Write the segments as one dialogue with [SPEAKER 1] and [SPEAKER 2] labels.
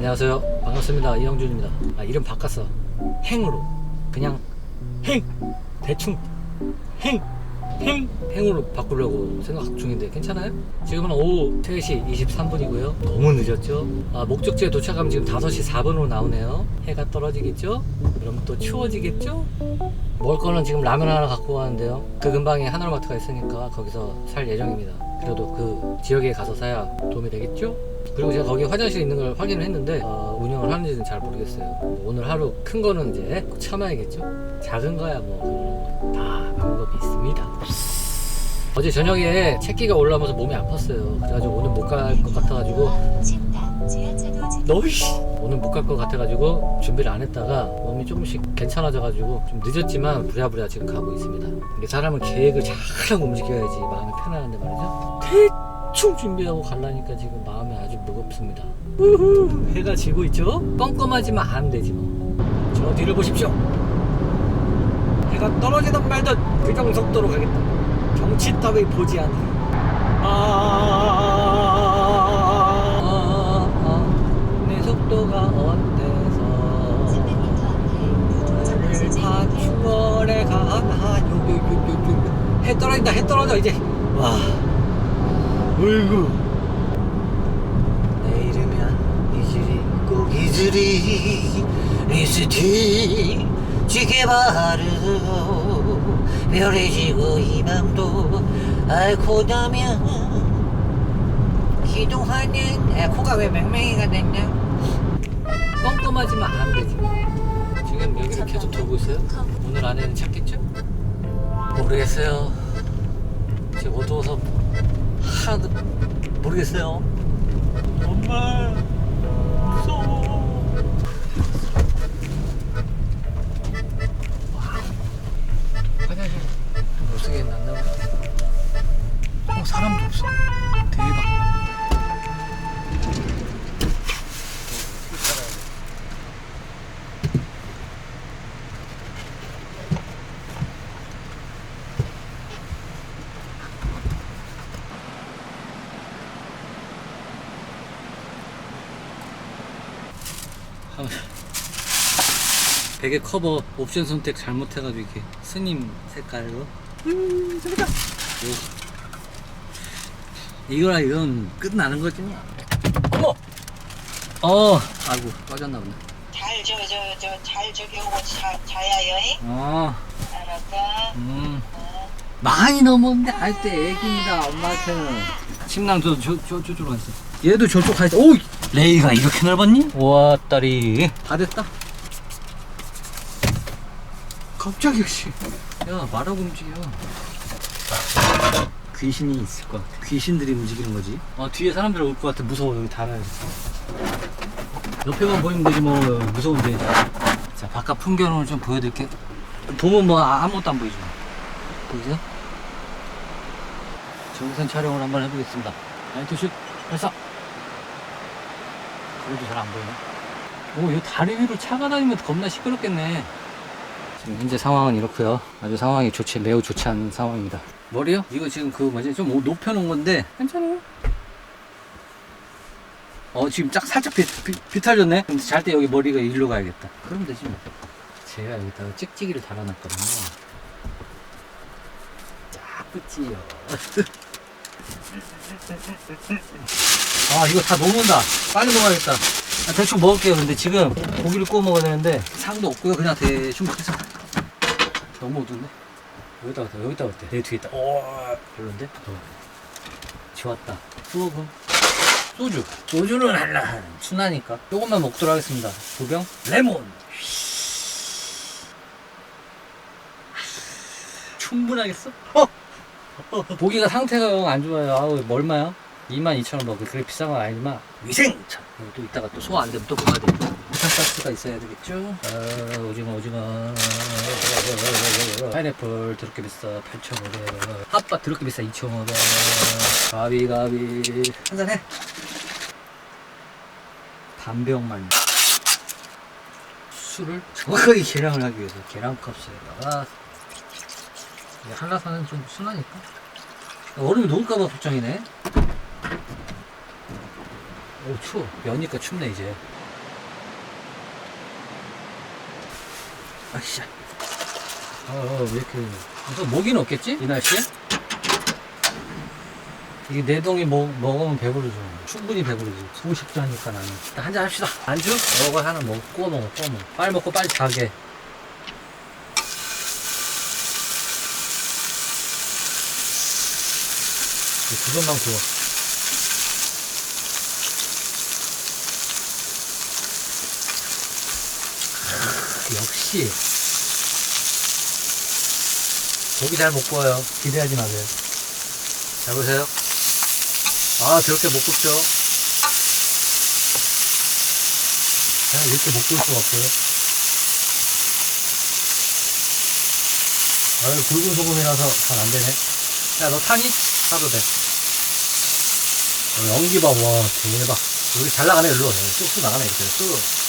[SPEAKER 1] 안녕하세요. 반갑습니다. 이영준입니다. 아, 이름 바꿨어. 행으로. 그냥 행! 대충 행! 행! 행으로 바꾸려고 생각 중인데 괜찮아요? 지금은 오후 3시 23분이고요. 너무 늦었죠? 아, 목적지에 도착하면 지금 5시 4분으로 나오네요. 해가 떨어지겠죠? 그럼 또 추워지겠죠? 먹을 거는 지금 라면 하나 갖고 가는데요. 그 근방에 하나로마트가 있으니까 거기서 살 예정입니다. 그래도 그 지역에 가서 사야 도움이 되겠죠? 그리고 제가 거기 화장실 있는 걸 확인을 했는데 어, 운영을 하는지는 잘 모르겠어요. 뭐 오늘 하루 큰 거는 이제 참아야겠죠? 작은 거야 뭐다 방법이 있습니다. 어제 저녁에 채기가 올라오면서 몸이 아팠어요. 그래가지고 오늘 못 갈 것 같아가지고 너이씨 오늘 못 갈 것 같아가지고 준비를 안 했다가 몸이 조금씩 괜찮아져가지고 좀 늦었지만 부랴부랴 지금 가고 있습니다 근데 사람은 계획을 잘 움직여야지 마음이 편안한데 말이죠 대충 준비하고 가려니까 지금 마음이 무겁습니다 우후 해가 지고 있죠 껌껌하지만 안 되지 뭐 저 뒤를 보십시오 해가 떨어지든 말든 규정 속도로 가겠다 경치 따위 보지 않으 아, 내 속도가 어때서
[SPEAKER 2] 300m 앞에 도착하실
[SPEAKER 1] 다 추월에 가나요 해 떨어진다 해 떨어져 이제 와 어이구 내일이면 이슬이 꼭 이슬이 리스티 지게 바르고 별이 지고 이 밤도 앓고 나면 기도하는 아, 코가 왜 맹맹이가 됐냐? 껌껌하지만 안 되지. 지금 여기를 계속 돌고 있어요? 오늘 안에는 찾겠죠? 모르겠어요. 지금 어두워서 하나도 모르겠어요. 정말. 무서워 화장실 못 쓰게 해놨나? 어 사람도 없어 대박 베개 커버 옵션 선택 잘못해가지고 이렇게 스님 색깔로 음, 저기다. 요. 이거라 이건 끝나는 거지 뭐. 어머 어 아이고 빠졌나 보네
[SPEAKER 3] 잘 저 저 저 잘 저기 오고 자, 자야 여행
[SPEAKER 1] 어
[SPEAKER 3] 알았어
[SPEAKER 1] 음.
[SPEAKER 3] 어.
[SPEAKER 1] 많이 넘었는데 아직도 애기입니다 엄마한테는 침낭 저, 저, 저, 저쪽으로 갔어 얘도 저쪽 가있어 오 레이가 이렇게 넓었니? 와 딸이. 다 됐다. 갑자기 씨. 야 말하고 움직여. 귀신이 있을 것 같아. 귀신들이 움직이는 거지. 아 뒤에 사람들 올 것 같아. 무서워. 여기 달아야 옆에만 보이면 되지 뭐. 무서운데 자 바깥 풍경을 좀 보여드릴게. 보면 뭐 아- 아무것도 안 보이죠 보이세요? 정선 촬영을 한번 해보겠습니다. 나이트슛 발사! 그래도 잘 안 보이네. 오, 이 다리 위로 차가 다니면 겁나 시끄럽겠네. 지금 현재 상황은 이렇고요. 아주 상황이 좋지, 매우 좋지 않은 상황입니다. 머리요? 이거 지금 그 뭐지? 좀 높여놓은 건데 괜찮아요. 어, 지금 짝 살짝 비, 비, 비탈졌네? 그럼 잘때 여기 머리가 일로 가야겠다. 그럼 되지 뭐. 제가 여기다가 찍찍이를 달아놨거든요. 쫙 끝이요. 아 이거 다 녹는다. 빨리 먹어야겠다. 아, 대충 먹을게요. 근데 지금 고기를 구워 먹어야 되는데 상도 없고요. 그냥 대충 먹겠어. 너무 어두운데? 여기다 왔다. 여기다 왔대. 내 뒤에 있다. 오 별론데? 어. 좋았다. 수업은 소주. 소주는 할라. 순하니까. 조금만 먹도록 하겠습니다. 두 병. 레몬. 충분하겠어? 어! 어, 고기가 상태가 영안 좋아요. 아우, 얼마야? 22,000원 먹고 그게 비싼 건 아니지만 위생차. 이거 또 이따가 또 소화 안 되면 또 먹어야 돼. 부탄가스가 있어야 되겠죠? 아, 오징어, 오징어. 파인애플 더럽게 비싸 8,500원. 핫바 더럽게 비싸 2,500원. 가비, 가비. 한잔 해. 반병만. 술을 정확하게 계량을 하기 위해서 계량컵에다가 이게 한라산은 좀 순하니까 얼음이 녹을까봐 걱정이네 오 추워 여니까 춥네 이제. 아이씨. 아왜 이렇게. 우선 모기는 없겠지? 이 날씨에? 이게 내동이 먹, 먹으면 배부르죠. 충분히 배부르지. 소식도 하니까 나는. 일단 한잔 합시다. 안주? 먹어 하나 먹고 먹어 꼬먹 빨리 먹고 빨리 자게. 두 점만 구워. 크, 역시. 고기 잘 못 구워요. 기대하지 마세요. 잘 보세요. 아, 저렇게 못 굽죠? 아, 이렇게 못 구울 수가 없어요. 아유, 굵은 소금이라서 잘 안 되네. 야, 너 타니? 타도 돼. 어, 연기 봐, 와, 대박. 여기 잘 나가네, 일로. 쑥쑥 나가네, 이렇게. 쑥.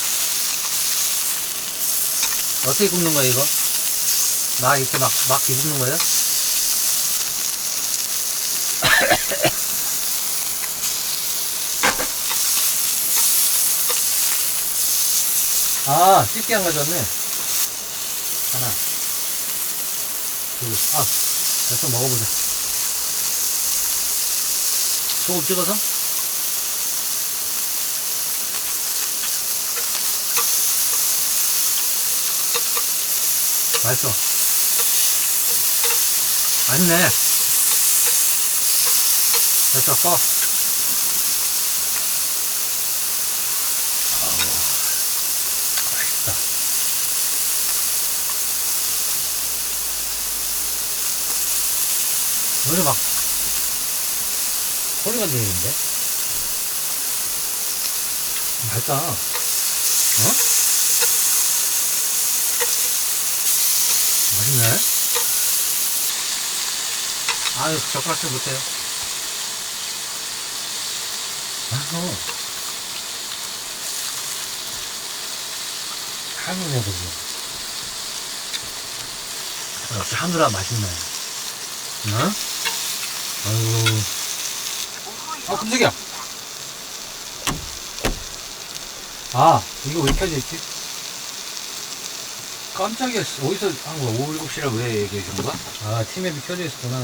[SPEAKER 1] 어떻게 굽는 거야, 이거? 막 이렇게 막, 막 뒤집는 거예요? 아, 집게 안 가져왔네. 하나. 둘, 아, 됐어, 먹어보자. 소금 찍어서? 맛있어. 맛있네. 됐어, 꺼. 아우, 맛있다. 노래 막, 소리가 들리는데? 맛있다. 어? 맛있네. 아유, 젓가락 좀 못해요. 맛있어. 하늘에 보지. 역시 하늘아 맛있네. 응? 아유. 아, 깜짝이야. 아, 이거 왜 켜져 있지? 깜짝이야. 씨. 어디서 한 거야? 5, 7시라 왜 얘기해 준 거야? 아, 팀앱이 켜져 있었구나.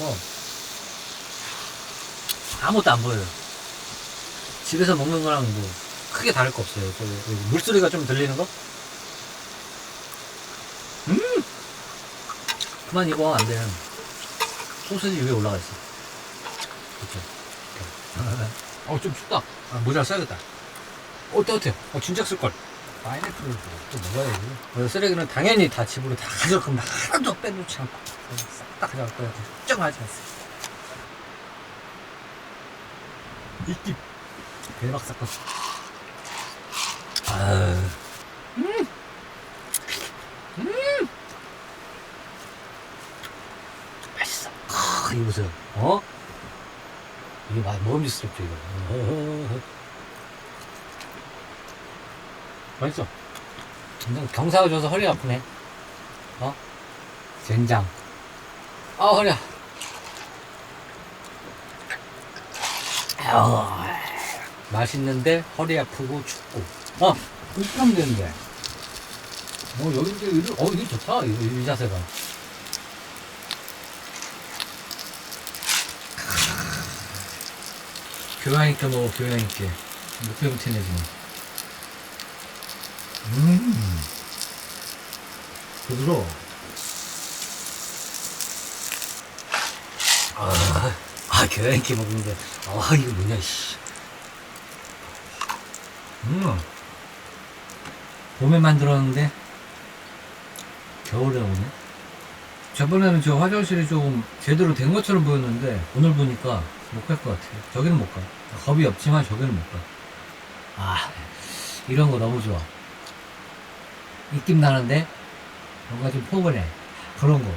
[SPEAKER 1] 어. 아무것도 안 보여요. 집에서 먹는 거랑 뭐, 크게 다를 거 없어요. 그, 그 물소리가 좀 들리는 거? 음! 그만 이거 안 돼. 소세지 위에 올라가 있어. 그쵸. 어, 좀 춥다. 아, 모자 써야겠다. 어, 따뜻해. 어, 진짜 쓸걸. 파인애플을 또 먹어야지. 어, 쓰레기는 당연히 다 집으로 다 가져갈 겁니다. 하나도 빼놓지 않고. 싹 다 가져갈 거야. 걱정하지 마세요. 이끼. 대박 사건. 아, 음! 음! 맛있어. 크, 이거 보세요. 어? 이게 막 먹음직스럽죠, 이거. 어, 어, 어. 맛있어. 근데 경사가 줘서 허리 아프네. 어? 젠장. 아, 허리야. 아우, 맛있는데 허리 아프고 춥고. 어, 이렇게 하면 되는데. 어, 여기 이제, 어, 이게 좋다. 이, 이 자세가. 교양 있게 먹어, 교양 있게. 목표 붙이네, 지금. 음. 부드러워. 아, 아, 교양 있게 먹는데. 아, 이거 뭐냐, 씨. 음. 봄에 만들었는데, 겨울에 오네. 저번에는 저 화장실이 좀 제대로 된 것처럼 보였는데, 오늘 보니까 못 갈 것 같아요. 저기는 못 가. 겁이 없지만 저기는 못 가. 아, 이런 거 너무 좋아. 입김 나는데, 뭔가 좀 포근해. 그런 거.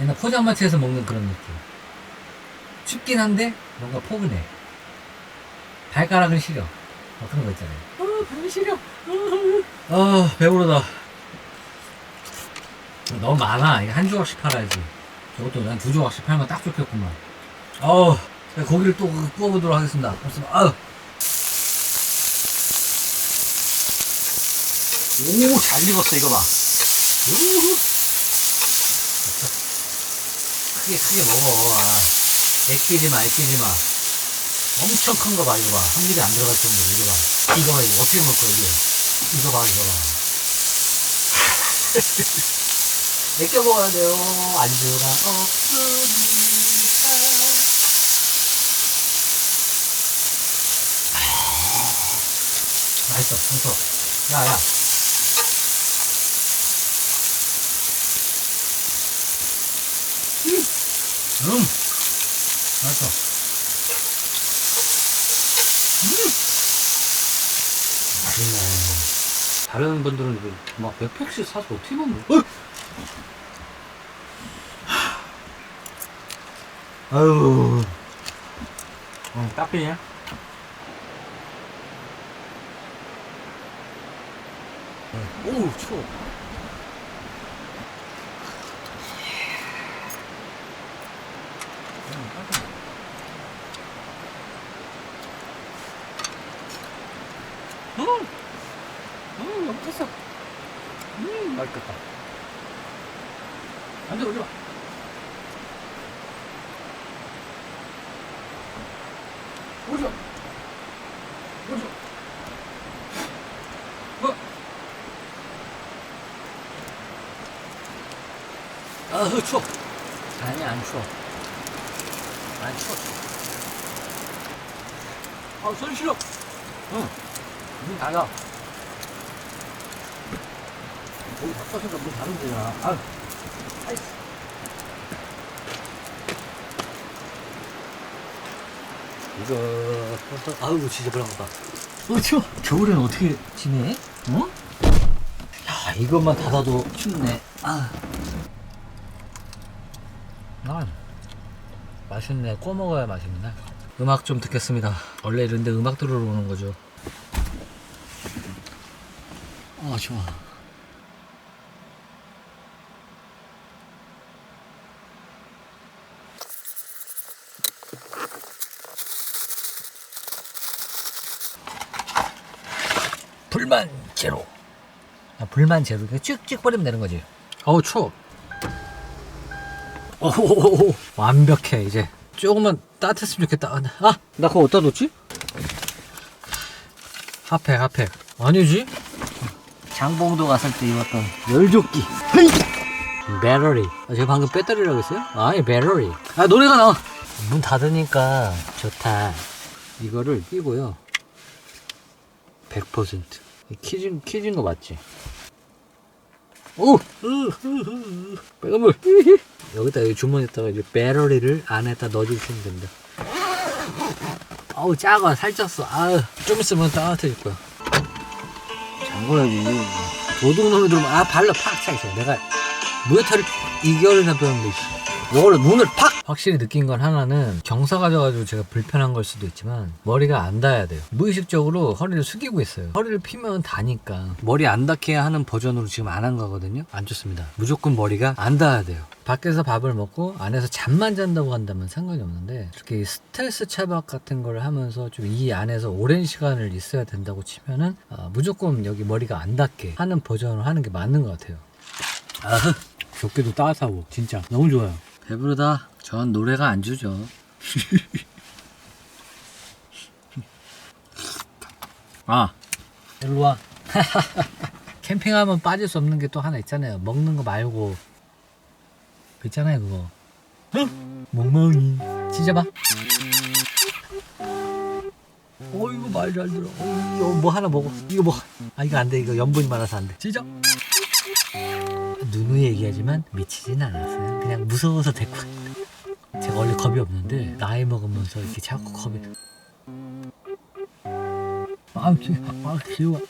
[SPEAKER 1] 옛날 포장마차에서 먹는 그런 느낌. 춥긴 한데, 뭔가 포근해. 발가락은 시려. 뭐 그런 거 있잖아요. 아, 발이 시려. 아, 배부르다. 너무 많아. 이거 한 조각씩 팔아야지. 저것도 난 두 조각씩 팔면 딱 좋겠구만. 어우, 고기를 또 구워보도록 하겠습니다. 없으면, 아우. 오, 잘 익었어, 이거 봐. 우후. 크게, 크게 먹어. 아, 애끼지 마, 애끼지 마. 엄청 큰 거 봐, 이거 봐. 한 입에 안 들어갈 정도로, 이거 봐. 이거 봐, 이거 어떻게 먹을 거야, 이게. 이거 봐, 이거 봐. 애껴 먹어야 돼요. 안주가 없으니까. 맛있어, 맛있어. 야, 야. 음, 음. 맛있어. 음. 맛있네. 다른 분들은 이거 막몇 팩씩 사서 어떻게 먹는 어? 아유. 어, 딱비냐? 오우, 추워. 음! 음, 너무 탔어. 음, 맛있겠다. 안 돼, 오지 마. 오지 마. 오지 마. 뭐? 아, 흐, 추워. 아니, 안 추워. 안 추워. 아, 손 시려. 응. 문 닫아. 문 닫아서가 문 닫으면 되잖아. 아, 아이씨. 이거, 아유, 진짜 불안하다. 어, 추워. 겨울에는 어떻게 지내? 어? 야, 이것만 닫아도 춥네. 아. 아, 맛있네. 구워 먹어야 맛있네. 음악 좀 듣겠습니다. 원래 이런데 음악 들으러 오는 거죠. 아, 좋아. 불만 제로. 아, 불만 제로. 그냥 쭉쭉 버리면 되는 거지. 어우, 추워. 오, 완벽해, 이제. 조금만 따뜻했으면 좋겠다. 아, 나- 아, 나 그거 어디다 뒀지? 핫팩, 핫팩. 아니지? 장봉도 갔을 때 입었던 열조끼. 배터리. 아, 제가 방금 배터리라고 했어요? 아니, 배터리. 아, 노래가 나와. 문 닫으니까 좋다. 이거를 끼고요. 100%. 키진, 키진 거 맞지? 오! 으, 으, 으, 빨간물. 여기다 여기 주머니에다가 이제 배터리를 안에다 넣어주시면 됩니다. 아우 작아 살쪘어. 아우 좀 있으면 따뜻해질 거야. 잠궈야지. 도둑놈이 들어오면 아 발로 팍 차있어. 내가 무에타를 2개월이나 배웠는데 씨. 이거를 눈을 팍! 확실히 느낀 건 하나는 경사 가져가지고 제가 불편한 걸 수도 있지만 머리가 안 닿아야 돼요. 무의식적으로 허리를 숙이고 있어요. 허리를 피면 다니까 머리 안 닿게 하는 버전으로 지금 안 한 거거든요. 안 좋습니다. 무조건 머리가 안 닿아야 돼요. 밖에서 밥을 먹고 안에서 잠만 잔다고 한다면 상관이 없는데 이렇게 스트레스 차박 같은 걸 하면서 좀 이 안에서 오랜 시간을 있어야 된다고 치면은 아, 무조건 여기 머리가 안 닿게 하는 버전으로 하는 게 맞는 것 같아요. 아흐, 조끼도 따뜻하고 진짜 너무 좋아요. 배부르다. 전 노래가 안 주죠. 아, 일로 와. 캠핑하면 빠질 수 없는 게 또 하나 있잖아요. 먹는 거 말고. 그 있잖아요, 그거. 멍멍이. 찢어봐. 어, 이거 말잘 들어. 어, 이거 뭐 하나 먹어. 이거 뭐. 아, 이거 안 돼. 이거 염분이 많아서 안 돼. 찢어. 누누이 얘기하지만 미치진 않았어요. 그냥 무서워서 데리고. 왔- 제가 원래 겁이 없는데 나이 먹으면서 이렇게 자꾸 겁이. 아, 귀, 아, 귀여워.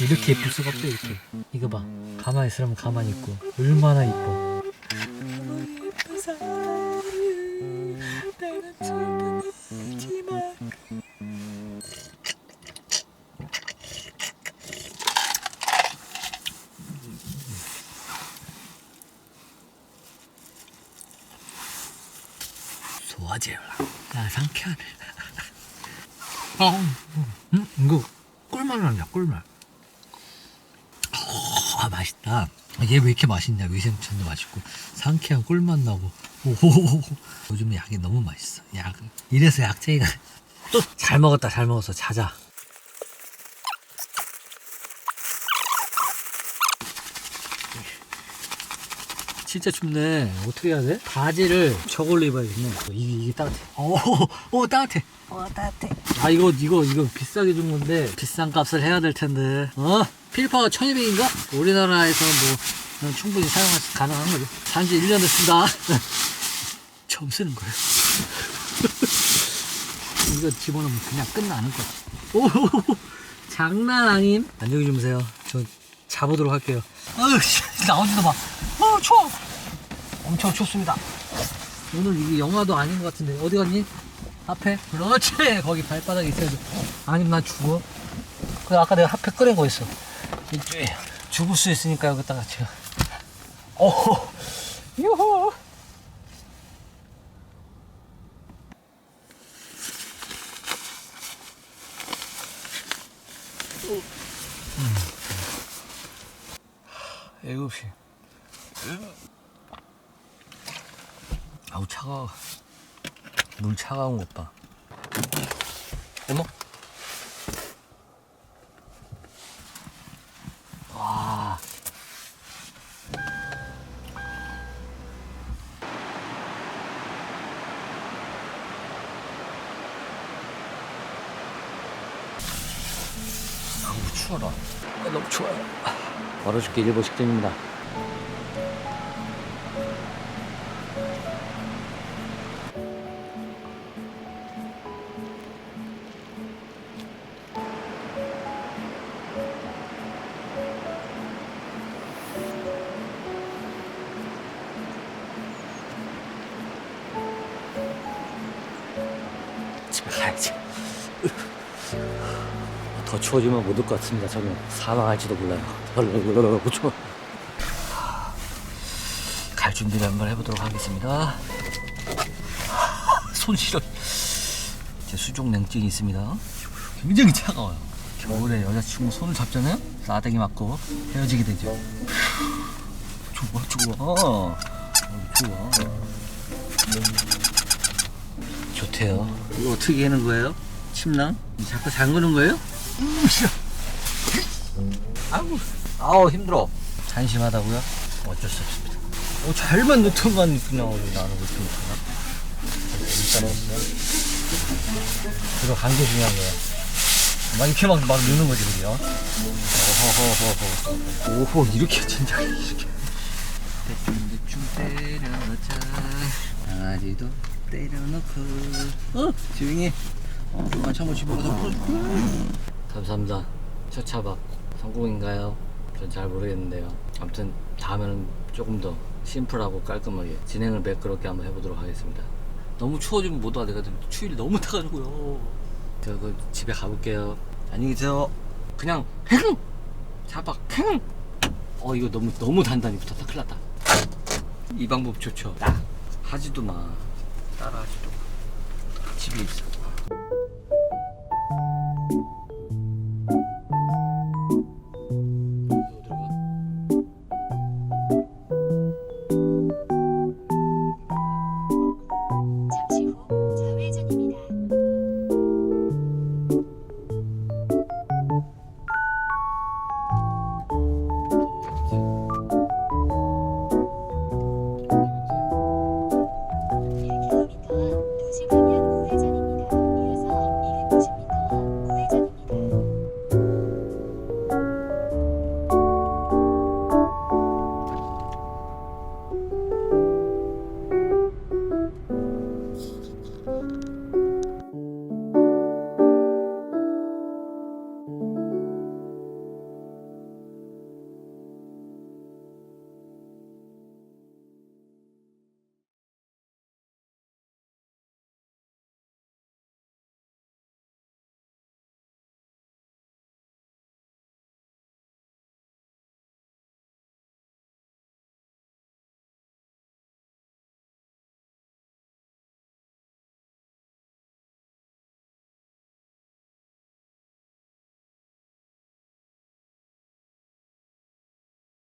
[SPEAKER 1] 이렇게 예쁠 수가 없죠, 이렇게. 이거 봐. 가만히 있으면 가만히 있고. 얼마나 이뻐. 아 맛있다. 얘 왜 이렇게 맛있냐? 위생천도 맛있고 상쾌한 꿀맛 나고. 오호호호. 요즘 약이 너무 맛있어. 약. 이래서 약쟁이가 또 잘 먹었다. 잘 먹었어. 자자. 진짜 춥네. 어떻게 해야 돼? 바지를 저걸로 입어야겠네. 이게, 이게 따뜻해. 오, 오 따뜻해. 어 따뜻해. 아 이거 이거 이거 비싸게 준 건데. 비싼 값을 해야 될 텐데. 어? 필파가 1200인가? 우리나라에서 뭐 충분히 사용할 수 가능한 거죠. 단지 1년 됐습니다. 처음 쓰는 거예요. 이거 집어넣으면 그냥 끝나는 거지 오 장난 아님? 안녕히 주무세요. 저 자보도록 할게요. 어휴 씨, 나오지도 마. 어, 추워. 엄청 춥습니다. 오늘 이게 영화도 아닌 것 같은데. 어디 갔니? 앞에? 그렇지. 거기 발바닥에 있어야지. 아니면 난 죽어. 그 아까 내가 핫팩 끓인 거 있어 이쪽에 죽을 수 있으니까 여기다가 제가. 오 유후. 일곱 시. 아우 차가워. 물 차가운 것 봐. 어머? 와. 아우 추워라. 아, 너무 추워요. 죽게 일보 직전입니다. 집에 가야지. 더 추워지면 못 올 것 같습니다. 저는 사망할지도 몰라요. 얼른 추워. 갈 준비를 한번 해보도록 하겠습니다. 손 시려. 제 수족 냉증이 있습니다. 굉장히 차가워요. 겨울에 여자친구 손을 잡잖아요? 싸대기 맞고 헤어지게 되죠. 좋아, 좋아. 어, 좋아. 좋대요. 이거 어떻게 하는 거예요? 침낭? 자꾸 잠그는 거예요? 아우, 아우 힘들어. 잔심하다고요? 어쩔 수 없습니다. 어, 잘만 넣더만 그냥 나는 어떻게 못하나? 일단 없어. 그거 관계 중요한 거야. 막 이렇게 막, 막 넣는 거지, 그죠? 어허허허허. 오호, 이렇게 진짜 이렇게. 대충 대충 때려자. 아지도 때려놓고. 어? 조용히. 어, 마치 한번 집어가서 감사합니다. 첫 차박 성공인가요? 전 잘 모르겠는데요. 아무튼 다음에는 조금 더 심플하고 깔끔하게 진행을 매끄럽게 한번 해보도록 하겠습니다. 너무 추워지면 못 와. 내가 지금 추위를 너무 타가지고요. 저 그 집에 가볼게요. 안녕히 계세요. 그냥 행! 차박 행! 어 이거 너무 너무 단단히 붙었다. 큰일 났다. 이 방법 좋죠. 딱 하지도 마. 따라 하지도 마. 집에 있어.